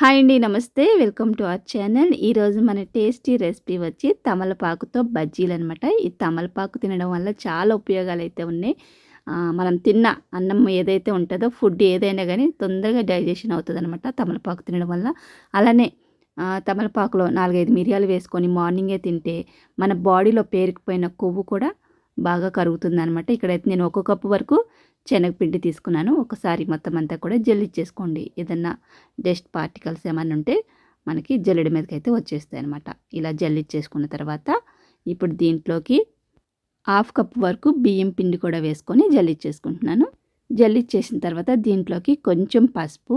Hi అండి నమస్తే. Welcome to our channel. ఈరోజు మన టేస్టీ రెసిపీ వచ్చి తమలపాకుతో బజ్జీలు అనమాట ఈ తమలపాకు తినడం వల్ల చాలా ఉపయోగాలు అయితే ఉన్నాయి మనం తిన్న అన్నం ఏదైతే ఉంటుందో ఫుడ్ ఏదైనా కానీ తొందరగా డైజెషన్ అవుతుంది అనమాట తమలపాకు తినడం వల్ల. అలానే తమలపాకులో నాలుగైదు మిరియాలు వేసుకొని మార్నింగే తింటే మన బాడీలో పేరుకుపోయిన కొవ్వు కూడా బాగా కరుగుతుంది అనమాట ఇక్కడైతే నేను ఒక కప్పు వరకు శనగపిండి తీసుకున్నాను. ఒకసారి మొత్తం అంతా కూడా జల్లిచ్చేసుకోండి ఏదన్నా డస్ట్ పార్టికల్స్ ఏమైనా ఉంటే మనకి జల్లెడి మీదకి అయితే వచ్చేస్తాయి అనమాట ఇలా జల్లిచ్చేసుకున్న తర్వాత ఇప్పుడు దీంట్లోకి హాఫ్ కప్ వరకు బియ్యం పిండి కూడా వేసుకొని జల్లిచ్చేసుకుంటున్నాను జల్లిచ్చేసిన తర్వాత దీంట్లోకి కొంచెం పసుపు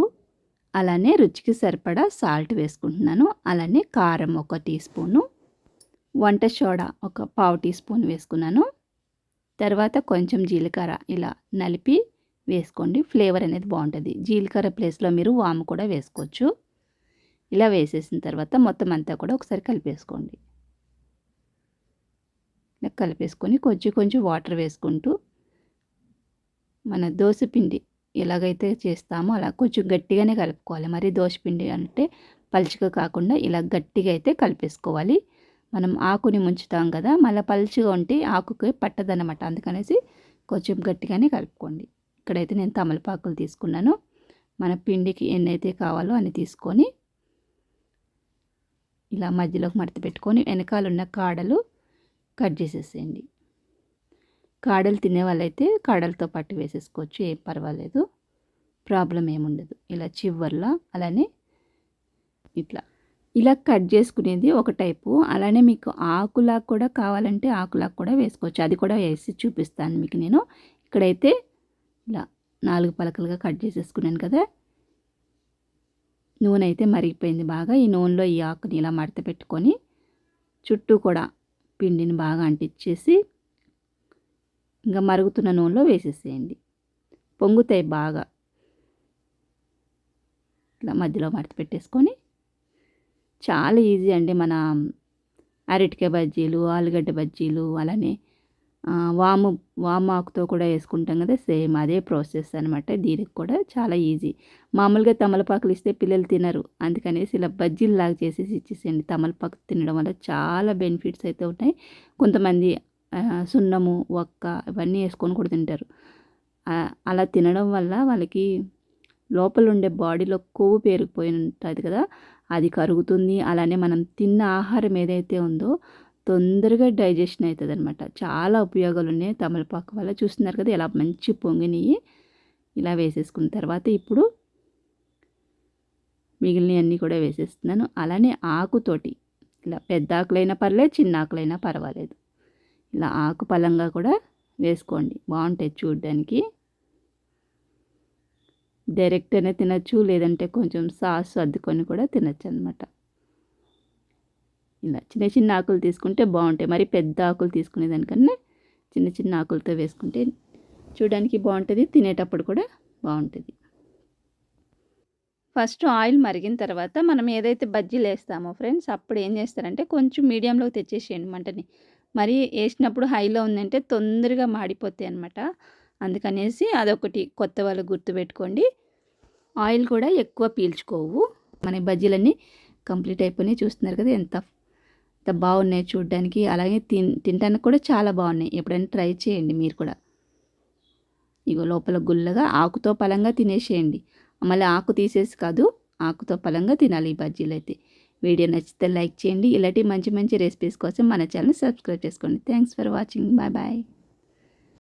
అలానే రుచికి సరిపడా సాల్ట్ వేసుకుంటున్నాను. అలానే కారం ఒక టీ స్పూను వంట సోడా ఒక పావు టీ స్పూన్ వేసుకున్నాను. తర్వాత కొంచెం జీలకర్ర ఇలా నలిపి వేసుకోండి. ఫ్లేవర్ అనేది బాగుంటుంది. జీలకర్ర ప్లేస్లో మీరు వాము కూడా వేసుకోవచ్చు. ఇలా వేసేసిన తర్వాత మొత్తం అంతా కూడా ఒకసారి కలిపేసుకోండి. ఇలా కలిపేసుకొని కొంచెం కొంచెం వాటర్ వేసుకుంటూ మన దోశ పిండి ఎలాగైతే చేస్తామో అలా కొంచెం గట్టిగానే కలుపుకోవాలి. మరి దోశ పిండి అంటే పలుచగా కాకుండా ఇలా గట్టిగా అయితే కలిపేసుకోవాలి. మనం ఆకుని ముంచుతాం కదా మళ్ళీ పలుచుగా ఉంటే ఆకుకి పట్టదనమాట అందుకనేసి కొంచెం గట్టిగానే కలుపుకోండి. ఇక్కడైతే నేను తమలపాకులు తీసుకున్నాను. మన పిండికి ఎన్నైతే కావాలో అని తీసుకొని ఇలా మధ్యలోకి మడత పెట్టుకొని వెనకాల ఉన్న కాడలు కట్ చేసేసేయండి. కాడలు తినే వాళ్ళైతే కాడలతో పాటు వేసేసుకోవచ్చు ఏం పర్వాలేదు. ప్రాబ్లం ఏముండదు. ఇలా చివర్లో అలానే ఇట్లా. ఇలా కట్ చేసుకునేది ఒక టైపు. అలానే మీకు ఆకులాగా కూడా కావాలంటే ఆకులాగా కూడా వేసుకోవచ్చు. అది కూడా వేసి చూపిస్తాను మీకు నేను. ఇక్కడైతే ఇలా నాలుగు పలకలుగా కట్ చేసేసుకున్నాను కదా. నూనె అయితే మరిగిపోయింది బాగా. ఈ నూనెలో ఈ ఆకుని ఇలా మడత పెట్టుకొని చుట్టూ కూడా పిండిని బాగా అంటించేసి ఇంకా మరుగుతున్న నూనెలో వేసేసేయండి. పొంగుతాయి బాగా. ఇట్లా మధ్యలో మడత పెట్టేసుకొని చాలా ఈజీ అండి మన అరటికాయ బజ్జీలు ఆలుగడ్డ బజ్జీలు అలానే వాము వాము ఆకుతో కూడా వేసుకుంటాం కదా సేమ్ అదే ప్రాసెస్ అనమాట దీనికి కూడా చాలా ఈజీ. మామూలుగా తమలపాకులు ఇస్తే పిల్లలు తినరు. అందుకనేసి ఇలా బజ్జీలు లాగా చేసేసి ఇచ్చేసేయండి. తమలపాకు తినడం వల్ల చాలా బెనిఫిట్స్ అయితే ఉంటాయి. కొంతమంది సున్నము ఒక్క ఇవన్నీ వేసుకొని కూడా తింటారు. అలా తినడం వల్ల వాళ్ళకి లోపల ఉండే బాడీలో కొవ్వు పేరుకుపోయి ఉంటుంది కదా అది కరుగుతుంది. అలానే మనం తిన్న ఆహారం ఏదైతే ఉందో తొందరగా డైజెషన్ అవుతుంది అనమాట చాలా ఉపయోగాలు ఉన్నాయి. తమలపాకు వల్ల చూస్తున్నారు కదా ఇలా మంచి పొంగినవి. ఇలా వేసేసుకున్న తర్వాత ఇప్పుడు మిగిలినవన్నీ కూడా వేసేస్తున్నాను. అలానే ఆకుతోటి ఇలా పెద్ద ఆకులైనా పర్లేదు చిన్న ఆకులైనా పర్వాలేదు. ఇలా ఆకు పలంగా కూడా వేసుకోండి. బాగుంటాయి చూడడానికి. డైరెక్ట్ అయినా తినచ్చు లేదంటే కొంచెం సాస్ అద్దుకొని కూడా తినచ్చు అనమాట ఇలా చిన్న చిన్న ఆకులు తీసుకుంటే బాగుంటాయి. మరి పెద్ద ఆకులు తీసుకునే దానికన్నా చిన్న చిన్న ఆకులతో వేసుకుంటే చూడడానికి బాగుంటుంది తినేటప్పుడు కూడా బాగుంటుంది. ఫస్ట్ ఆయిల్ మరిగిన తర్వాత మనం ఏదైతే బజ్జీలు వేస్తామో ఫ్రెండ్స్ అప్పుడు ఏం చేస్తారంటే కొంచెం మీడియంలో తెచ్చేసేయండి మంటని. మరి వేసినప్పుడు హైలో ఉందంటే తొందరగా మాడిపోతాయి అనమాట అందుకనేసి అదొకటి కొత్త వాళ్ళు గుర్తుపెట్టుకోండి. ఆయిల్ కూడా ఎక్కువ పీల్చుకోవు. మన బజ్జీలన్నీ కంప్లీట్ అయిపోయినాయి. చూస్తున్నారు కదా ఎంత ఎంత బాగున్నాయి చూడడానికి. అలాగే తిన్ తినడానికి కూడా చాలా బాగున్నాయి. ఎప్పుడైనా ట్రై చేయండి మీరు కూడా. ఇగో లోపల గుల్లగా ఆకుతో పలంగా తినేసేయండి. మళ్ళీ ఆకు తీసేసి కాదు ఆకుతో పలంగా తినాలి ఈ బజ్జీలు అయితే. వీడియో నచ్చితే లైక్ చేయండి. ఇలాంటి మంచి మంచి రెసిపీస్ కోసం మన ఛానల్ సబ్స్క్రైబ్ చేసుకోండి. Thanks for watching. Bye bye.